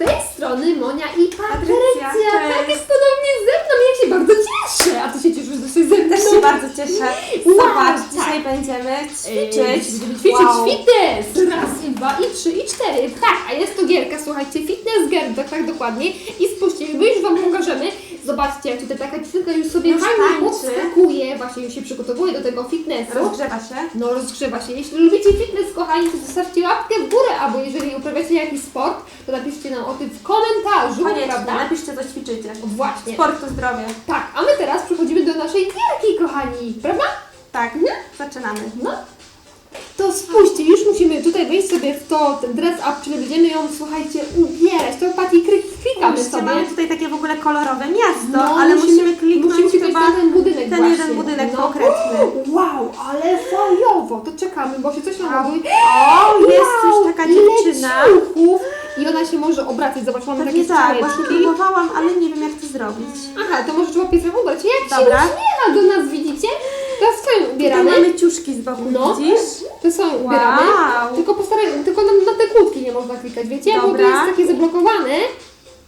tej strony Monia i Patrycja. Patrycja, Tak jest podobnie ze mną, ja się bardzo cieszę. A ty się cieszysz, że jesteś ze mną? Też się bardzo cieszę. Wow, Zobacz, tak. dzisiaj będziemy Ćwiczyć, ćwiczyć. będziemy ćwiczyć Wow. fitness! Raz, i dwa, i trzy, i cztery. Tak, a jest to gierka, słuchajcie, fitness girl, tak, tak dokładnie. I spójrzcie, my już Wam pokażemy. Zobaczcie, tutaj taka dziewczynka już sobie Już fajnie tańczy. podskakuje, właśnie już się przygotowuje do tego fitnessu. Rozgrzewa się. No, rozgrzewa się. Jeśli lubicie fitness, kochani, to zostawcie łapkę w górę, albo jeżeli uprawiacie jakiś sport, to napiszcie nam o tym w komentarzu, Koniecznie, prawda? napiszcie co ćwiczycie. Właśnie. Sport to zdrowie. Tak, a my teraz przechodzimy do naszej gierki, kochani, prawda? Tak, zaczynamy. No. To spójrzcie, już musimy tutaj wejść sobie w to, ten dress up, czyli będziemy ją, słuchajcie, ubierać. To Pati klik- klikamy Spójrzcie, sobie. mamy tutaj takie w ogóle kolorowe miasto, No, ale musimy, kliknąć musimy kliknąć chyba na ten budynek ten właśnie. jeden budynek no. konkretny. Wow, ale fajowo, to czekamy, bo się coś robi. O, jest już taka ile dziewczyna. ciuchów. I ona się może obracać, zobacz, mamy Pewnie takie tak, właśnie strzałeczki. próbowałam, ale nie wiem jak to zrobić. Aha, to może trzeba pierwsze ubrać. Jak Dobra. się uśmiecha do nas, widzicie? Teraz co ją Tutaj ubieramy? mamy ciuszki z boku, No. widzisz? To są ubieramy. Wow. Tylko postaraj, tylko na, na te kłódki nie można klikać, wiecie? Bo to Dobra. jest takie zablokowane.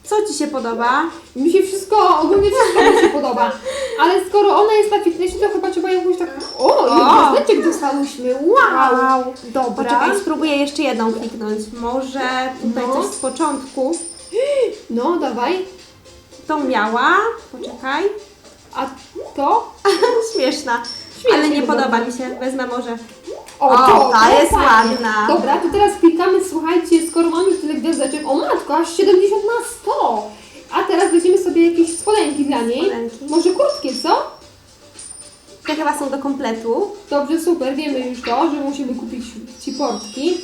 Co Ci się podoba? Mi się wszystko, ogólnie wszystko mi się podoba. Ale skoro ona jest na fitnessie, to chyba trzeba jakąś tak... O, O. gwiazdeczek dostałyśmy. Wow! Wow. Dobra. Poczekaj, spróbuję jeszcze jedną kliknąć. Może tutaj No. coś z początku. No, dawaj. Tą miała. Poczekaj. A to? Śmieszna. Ale nie wygląda. podoba mi się. Wezmę może. O, O, to, ta to jest fajnie. ładna. Dobra, to teraz klikamy, słuchajcie, skoro mamy już tyle gwiazdeczek, o matko, aż 70 na 100. A teraz weźmiemy sobie jakieś spodenki dla niej. Spodenki. Może krótkie, co? Te chyba są do kompletu. Dobrze, super, wiemy już to, że musimy kupić ci portki.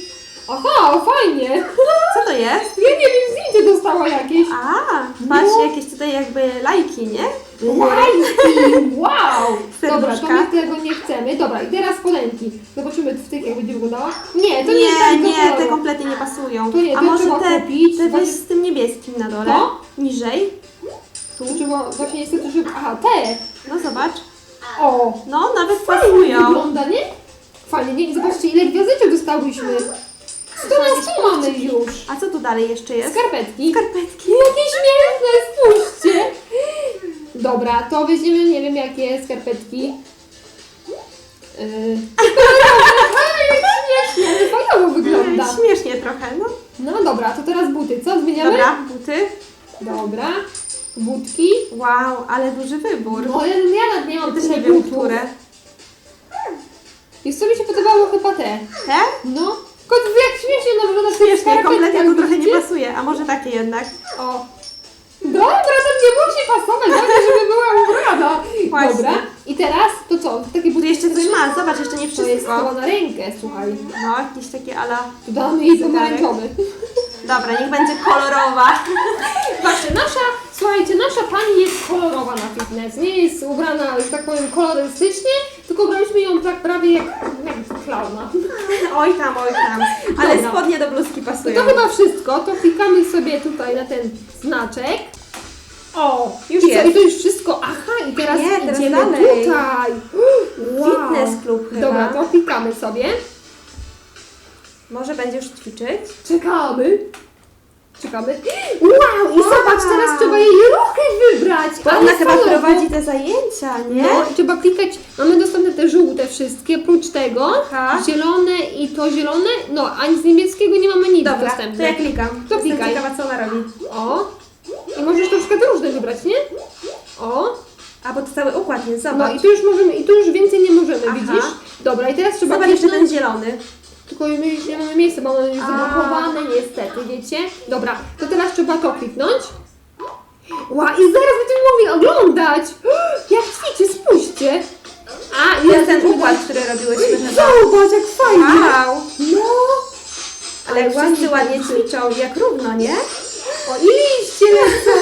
Aha, fajnie. Co to jest? Ja nie wiem, zdjęcie dostała jakieś. A, patrz, No. jakieś tutaj jakby lajki, nie? Lajki, wow! Dobra, to Serduszka. my tego nie chcemy. Dobra, i teraz spodenki. Zobaczymy w tych, jak będzie wyglądała. Nie, to nie, Nie, jest tak do nie, te kompletnie nie pasują. To nie, A to może trzeba te, kupić. te Właśnie- weź z tym niebieskim na dole? To? Niżej. Tu trzeba właśnie niestety, żeby... Aha, te! No zobacz. O! No, nawet pasują. wygląda, nie? Fajnie, nie? Zobaczcie, ile gwiazdeczek dostałyśmy. 100 na 100 mamy już. A co tu dalej jeszcze jest? Skarpetki. Skarpetki. Jakie śmieszne, spójrzcie! Dobra, to weźmiemy, nie wiem jakie skarpetki. Yy... Śmiesznie, fajowo wygląda. Śmiesznie trochę, no. No dobra, to teraz buty, co? Zmieniamy? Dobra, buty. Dobra. Butki. Wow, ale duży wybór. No ja, ja nawet nie mam Też nie wiem, butów. które. Wiesz co mi się podobało chyba te. Te? No. Kot jak śmiesznie ona wygląda w tych Śmiesznie, kompletnie to trochę nie pasuje. A może takie jednak? O. Dobra, to nie musi pasować, ważne, żeby była ubrana. Właśnie. Dobra. I teraz to co? Takie Tu buty jeszcze coś ma, zobacz, jeszcze nie To jest chyba wszystko. na rękę, słuchaj. No, jakieś takie ala... Tu damy jej Zegarek. pomarańczowy. Dobra, niech będzie kolorowa. Patrzcie, nasza, słuchajcie, nasza pani jest kolorowa na fitness. Nie jest ubrana, że tak powiem, kolorystycznie, tylko ubraliśmy ją tak prawie jak, jak klauna. Oj tam, oj tam. Ale Dobra. spodnie do bluzki To pasują. chyba wszystko, to klikamy sobie tutaj na ten znaczek. O, Już I co, jest. I to już wszystko. Aha, i teraz Nie, teraz idziemy dalej. tutaj. Wow. Fitness klub chyba. Dobra, to klikamy sobie. Może będziesz ćwiczyć? Czekamy. Czekamy. Wow, i zobacz, teraz trzeba jej ruchy wybrać. Ale ona chyba prowadzi te zajęcia, nie? No, i trzeba klikać. Mamy dostępne te żółte wszystkie, oprócz tego Aha. zielone i to zielone. No, a z niebieskiego nie mamy nic Dobra, to ja klikam. To Jestem klikaj. ciekawa, co ona robi. O. I możesz na przykład różne wybrać, nie? O. A, bo to cały układ jest, No zobacz. i tu już możemy, i tu już więcej nie możemy, Aha. widzisz? Dobra, i teraz trzeba Zobacz jeszcze ten zielony. Tylko my już nie mamy miejsca, bo już A. zablokowane niestety, wiecie? Dobra, to teraz trzeba to kliknąć. Ła, i zaraz będziemy mogli oglądać! Jak ćwiczy, spójrzcie! A, jest ten układ, który robiłyśmy chyba. Zobacz, jak fajnie! Wow! No! Ale Ale wszyscy ładnie ćwiczą, jak równo, nie? O, i liście lecą!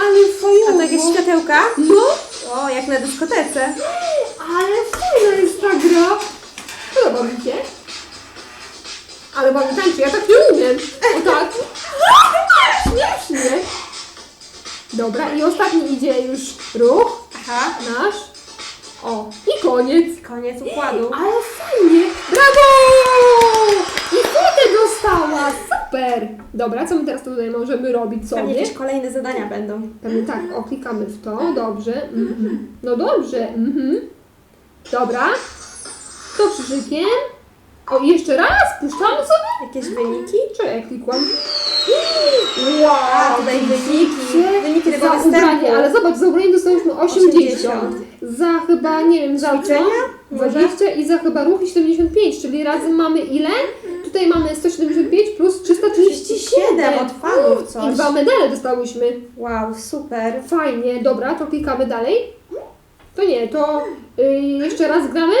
Ale! A to jakieś światełka? No! O, jak na dyskotece. Ale fajna jest ta gra! Podoba mi się. Ale tańczy, ja tak nie umiem. O tak. Śmiesznie. Dobra, i ostatni idzie już ruch Aha. nasz. O, i koniec. Koniec układu. Ale fajnie. Brawo! I fotę dostała. Super. Dobra, co my teraz tutaj możemy robić Pewnie sobie? jakieś kolejne zadania będą. Pewnie tak, o, klikamy w to, dobrze. Mhm. No dobrze, mhm. Dobra. To krzyżykiem. O, jeszcze raz, puszczamy sobie. Jakieś wyniki? Czy ja klikłam? A, tutaj wyniki. Wyniki tego za występu. ubranie, ale zobacz, za ubranie dostałyśmy 80. 80. Za chyba, nie wiem, za co? Ćwiczenia? Może? 20 i za chyba ruchy 75, czyli razem mamy ile? Tutaj mamy 175 plus 337. 37 od fanów coś. I dwa medale dostałyśmy. Wow, super. Fajnie, dobra, to klikamy dalej. To nie, to y, jeszcze raz gramy?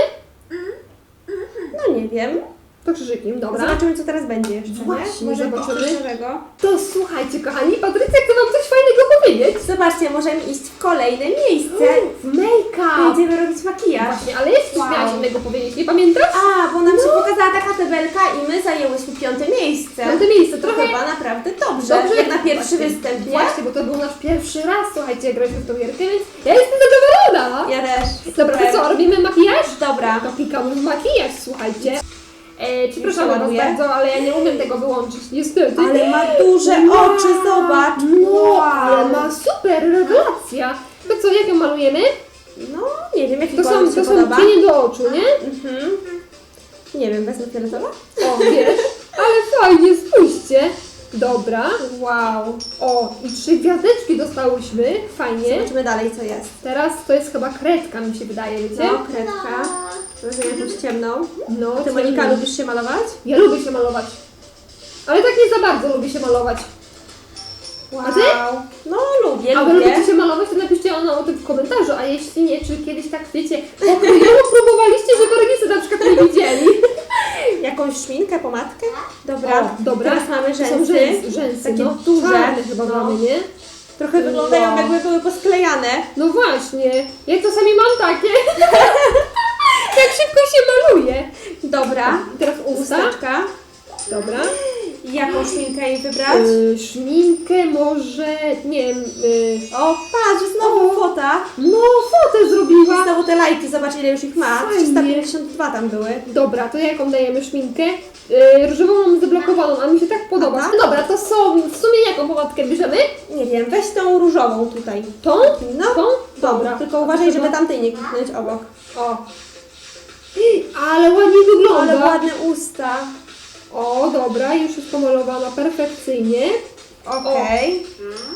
No nie wiem. To krzyżykiem, dobra. Zobaczymy, co teraz będzie jeszcze, Właśnie, nie? Może zobaczymy. coś nowego. To słuchajcie, kochani, Patrycja chce wam coś fajnego powiedzieć. Zobaczcie, możemy iść w kolejne miejsce. W make-up. Będziemy robić makijaż. Właśnie, ale jeszcze coś Wow. miałaś innego powiedzieć, nie pamiętasz? A, bo nam się pokazała taka tabelka i my zajęłyśmy piąte miejsce. Piąte miejsce, To trochę... chyba naprawdę dobrze. Dobrze, jak na pierwszy właśnie, występ, nie? Właśnie, bo to był nasz pierwszy raz, słuchajcie, jak graliśmy w tą gierkę, więc ja jestem zadowolona. Ja też. Dobra, to co, robimy makijaż? Dobra. To klikamy w makijaż, słuchajcie. E, przepraszam was bardzo, ale ja nie umiem tego wyłączyć, niestety. Ale ma duże Wow. oczy, zobacz. Wow. ale ma super rewelacja. To co, jak ją malujemy? No, nie wiem, jaki To są, to są cienie do oczu, nie? Mhm. Nie wiem, wezmę fioletowa? O, wiesz, ale fajnie, spójrzcie. Dobra. Wow. O, i trzy gwiazdeczki dostałyśmy, fajnie. Zobaczymy dalej, co jest. Teraz to jest chyba kredka, mi się wydaje, wiecie? No, kredka. Weźmiemy jakąś ciemną. No, Ty, Monika, lubisz się malować? Ja lubię się malować. Ale tak nie za bardzo lubię się malować. A ty? No, lubię, A wy lubię. lubicie się malować, to napiszcie ono o tym w komentarzu, a jeśli nie, czy kiedyś tak wiecie, pokrojowo próbowaliście, żeby rodzice na przykład nie widzieli. Jakąś szminkę, pomadkę? Dobra. O, dobra. Teraz mamy To są rzęsy. rzęsy, rzęsy Takie no. duże. Czarne chyba No. mamy, nie? Trochę wyglądają Wow. jakby były posklejane. No właśnie, ja czasami mam takie. Jak szybko się maluje. Dobra. Teraz usta. Chusteczka. Dobra. Jaką szminkę jej wybrać? Y, szminkę może, nie wiem, y, O, patrz, znowu fota. no fotę I zrobiła. znowu te lajki, zobacz ile już ich ma. Fajnie. 352 tam były. Dobra, to jaką dajemy szminkę? Yy, różową mam zablokowaną, a mi się tak podoba. Aha. Dobra, to są, w sumie jaką pomadkę bierzemy? Nie wiem, weź tą różową tutaj. Tą? No, Tą? dobra. Tylko uważaj, żeby tamtej nie kliknąć obok. O. Ale ładnie wygląda. Ale ładne usta. O, dobra, już jest pomalowana perfekcyjnie. Okej.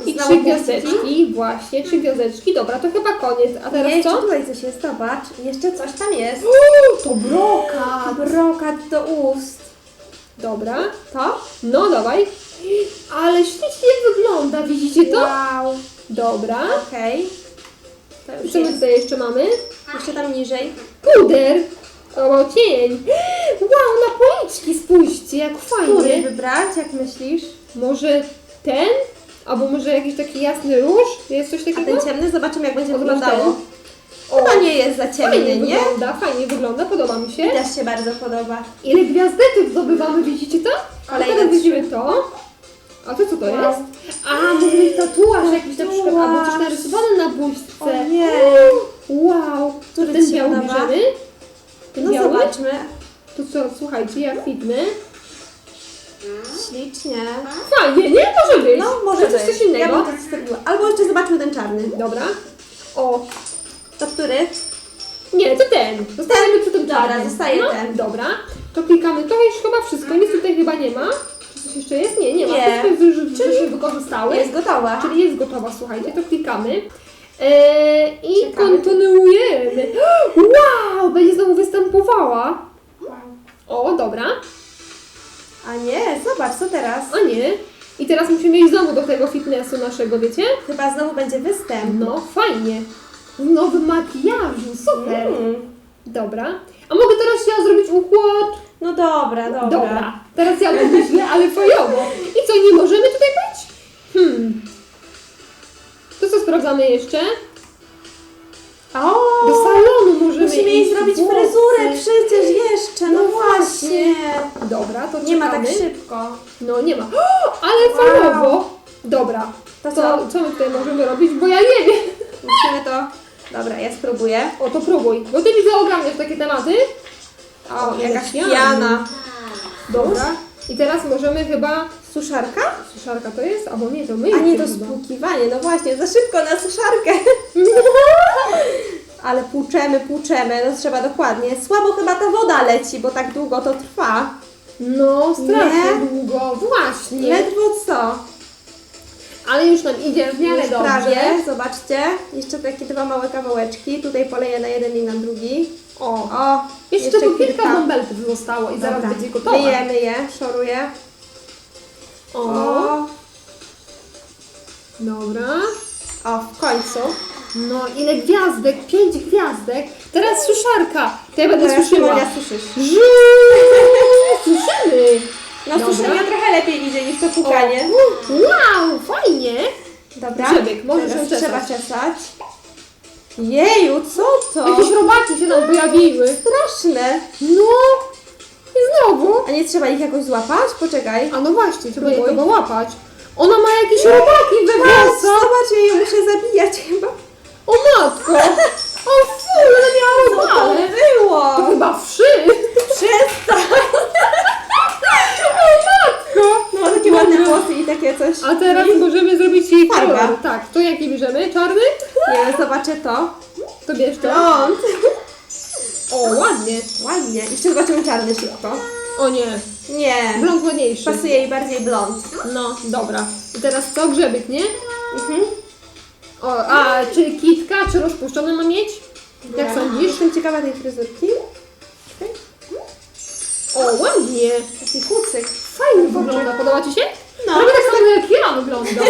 I Znowu trzy gwiazdeczki, właśnie, trzy gwiazdeczki. Dobra, to chyba koniec. A teraz Nie, jeszcze co? tutaj coś jest, zobacz. Jeszcze coś tam jest. Uuu, to brokat. Brokat do ust. Dobra, To? no dawaj. Ale ślicznie wygląda, widzicie to? Wow. Dobra. Okej. To I już co my jest. tutaj jeszcze mamy? Jeszcze tam niżej. Puder! O, cień! Wow, na policzki spójrzcie, jak Który fajnie! wybrać, jak myślisz? Może ten? Albo może jakiś taki jasny róż? Jest coś A takiego? ten ciemny? Zobaczymy, jak będzie wyglądało. O, Chyba nie jest za ciemny, fajnie nie? wygląda, fajnie wygląda, podoba mi się. Mi też się bardzo podoba. Ile gwiazdeczek zdobywamy, widzicie to? A Kolejne teraz trzy. widzimy to. A to co to Wow. jest? A, może być tatuaż jakiś na przykład, albo coś Tatuaż. narysowane na buźce. O nie. Wow! Który ten ci się biały podoba? bierzemy? Ten No biały? zobaczmy. To co, słuchajcie, jak fitny. Ślicznie. Fajnie, nie? Może być. No, może coś, być. coś innego. Ja bym to zostawiła. Albo jeszcze zobaczmy ten czarny. Dobra. O, To który? nie, to ten. Zostajemy przy tym Dobra, czarnym. zostaje no, ten. Dobra. To klikamy. To już chyba wszystko. Nic tutaj chyba nie ma. Czy coś jeszcze jest? Nie, nie ma. Nie. Wszystko już, już, już się wykorzystały. Jest gotowa. Czyli jest gotowa, słuchajcie, to klikamy. Eee, I Czekamy. kontynuujemy. Wow, będzie znowu występowała. O, dobra. A nie, zobacz, co teraz? A nie. I teraz musimy iść znowu do tego fitnessu naszego, wiecie? Chyba znowu będzie występ. No, fajnie. W nowym makijażu, super. Mm. Dobra. A mogę teraz ja zrobić układ? No dobra, dobra. Dobra. Teraz ja będę źle, ale fajowo. I co, nie możemy tutaj być? Hmm. To co sprawdzamy jeszcze? O salonu możemy Musimy jej iść, zrobić włosy. fryzurę przecież jeszcze, no, No właśnie. Dobra, to Nie ma tak czekamy. szybko. No nie ma. O, ale fajowo. Dobra. To To co? co my tutaj możemy robić? Bo ja nie wiem. Musimy to... Dobra, ja spróbuję. O, to próbuj. Bo ty widzę ogarniasz takie tematy. O, ile jakaś piana. Dobra. I teraz możemy chyba Suszarka? Suszarka to jest? Albo nie, to my. A nie, to spłukiwanie. No właśnie, za szybko na suszarkę. Płuczemy, płuczemy, no trzeba dokładnie. Słabo chyba ta woda leci, bo tak długo to trwa. No, strasznie Nie? długo. Właśnie. Ledwo co. Ale już nam idzie w miarę Już dobrze. prawie, zobaczcie. Jeszcze takie dwa małe kawałeczki. Tutaj poleję na jeden i na drugi. O. O, Jeszcze, tu kilka bąbelków zostało i zaraz będzie gotowe. Myjemy je, szoruję. O. O, Dobra. o, w końcu. No, ile gwiazdek? Pięć gwiazdek. Teraz suszarka. To ja będę Teraz suszyła. Suszysz. Żu! Suszymy. No Dobra. suszenie trochę lepiej idzie niż to pukanie. O, Wow, fajnie. Dobra, Grzebek, możesz teraz ją trzeba czesać. Jeju, co to? Jakieś robaki się tam pojawiły. straszne. No. I znowu. A nie trzeba ich jakoś złapać? Poczekaj. A no właśnie, trzeba je Próbuj. chyba łapać. Ona ma jakieś robaki we Patrz, włosach. zobacz, ja ją muszę zabijać chyba. O matko. O fu, ale miała Co to? To chyba wszy. Przestań. O matko. No, takie ładne włosy i takie coś. A teraz możemy zrobić jej Farba. kolor. Tak, to jaki bierzemy? Czarny? Nie, zobaczę to. To bierz to. Blond. O, ładnie. Ładnie. Jeszcze zobaczymy czarny szybko. O nie, Nie. blond ładniejszy. Pasuje jej bardziej blond. No, dobra. I teraz co? Grzebek, nie? Mhm. O, a czy kitka, czy rozpuszczone ma mieć? Jak sądzisz? Jestem ciekawa tej fryzurki. O, ładnie. Taki kucyk. Fajnie wygląda. Podoba Ci się? No. Prawie tak samo jak ja wygląda.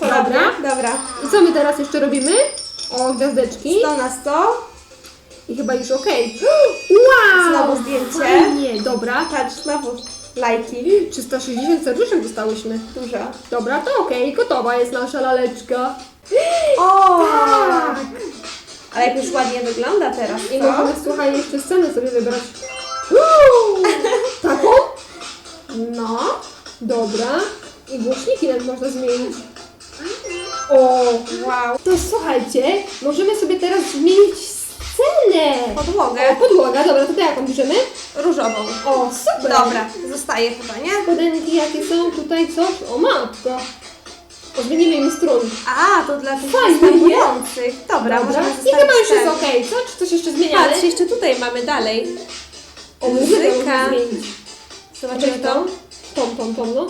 Dobra. Dobra. I co my teraz jeszcze robimy? O, gwiazdeczki. 100 na 100. I chyba już okej. Wow! Znowu zdjęcie. Fajnie, dobra. Patrz, znowu lajki. 360 serduszek dostałyśmy. Dużo. Dobra, to okej, gotowa jest nasza laleczka. O! Tak. Ale jak już ładnie wygląda teraz, I co? możemy, słuchaj, jeszcze scenę sobie wybrać. Taką? No. Dobra. I głośniki nawet można zmienić. O, Wow. to słuchajcie, możemy sobie teraz zmienić scenę. Podłogę. O, podłoga, dobra, to jaką bierzemy? Różową. O, super. Dobra, zostaje chyba, nie? Spodenki jakie są tutaj, coś? O matko. O, zmienimy im strój. A, to dla tych Fajnie, występujących. Dobra, Dobra. możemy I zostawić chyba już jest ten. okej, co? Czy coś jeszcze zmieniamy? Patrz, jeszcze tutaj mamy dalej. O, muzyka. zmienić. Zobaczymy to. Tom, tom, tom, no.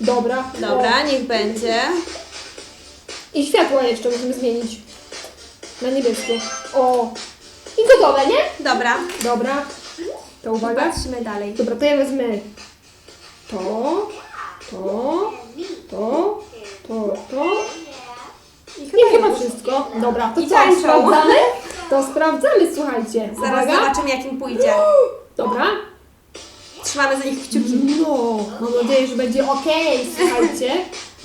Dobra. Dobra, niech będzie. I światła jeszcze musimy zmienić. Na niebieskie. O. I gotowe, nie? Dobra. Dobra. To uwaga. Patrzymy dalej. Dobra, to ja wezmę to, to, to, to, to. I I chyba wszystko. Dobra, to I co? Sprawdzamy? To sprawdzamy, słuchajcie. Zaraz Uwaga. zobaczymy, jak im pójdzie. Dobra. Trzymamy za nich kciuki. No, mam nadzieję, że będzie okej, słuchajcie.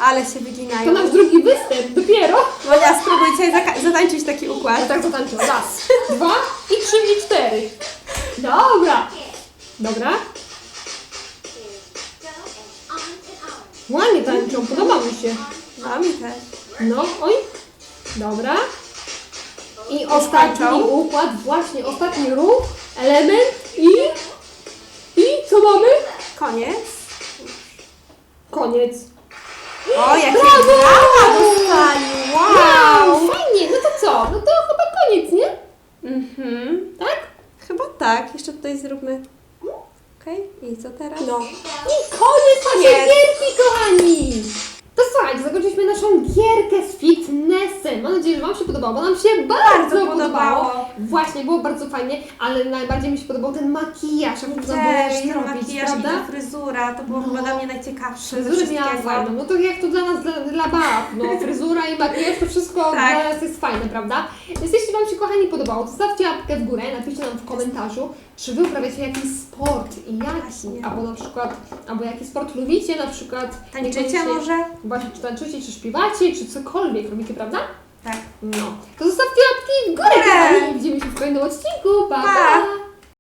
Ale się To wyginają. nasz drugi występ, dopiero. Monia, spróbuj zaka- zatańczyć taki układ. tak zatańczę. Raz, dwa i trzy i cztery. Dobra. Dobra. Ładnie tańczą, podoba mi się. Mi też. No, oj. Dobra. I ostatni tańczą. układ, właśnie ostatni ruch, element i... I co mamy? Koniec. Koniec. O, jakie Brawo! brawa dostali. Wow. Wow, fajnie, no to co? No to chyba koniec, nie? Mhm. Tak? Chyba tak. Jeszcze tutaj zróbmy. Okej, i co teraz? No. I koniec naszej Koniec. gierki, kochani! To słuchajcie, zakończyliśmy naszą gierkę z fitnessem. Mam nadzieję, że Wam się podobało, bo nam się bardzo, Bardzo podobało. Właśnie, było bardzo fajnie, ale najbardziej mi się podobał ten makijaż, jak można było Też, ten i prawda? ta fryzura, to było No. chyba dla mnie najciekawsze ze Fryzurę miała fajną, no to jak to dla nas, dla, dla bab, no fryzura i makijaż to wszystko Tak. dla nas jest fajne, prawda? Więc jeśli Wam się kochani podobało, to zostawcie łapkę w górę, napiszcie nam w komentarzu, czy Wy uprawiacie jakiś sport i jaki, albo na przykład, albo jaki sport lubicie, na przykład Tańczycie może? Właśnie, czy tańczycie, czy śpiewacie, czy cokolwiek robicie, prawda? Tak. No, to zostawcie łapki w górę, Górę. kochani, widzimy się w kolejnym odcinku, pa! Pa. pa.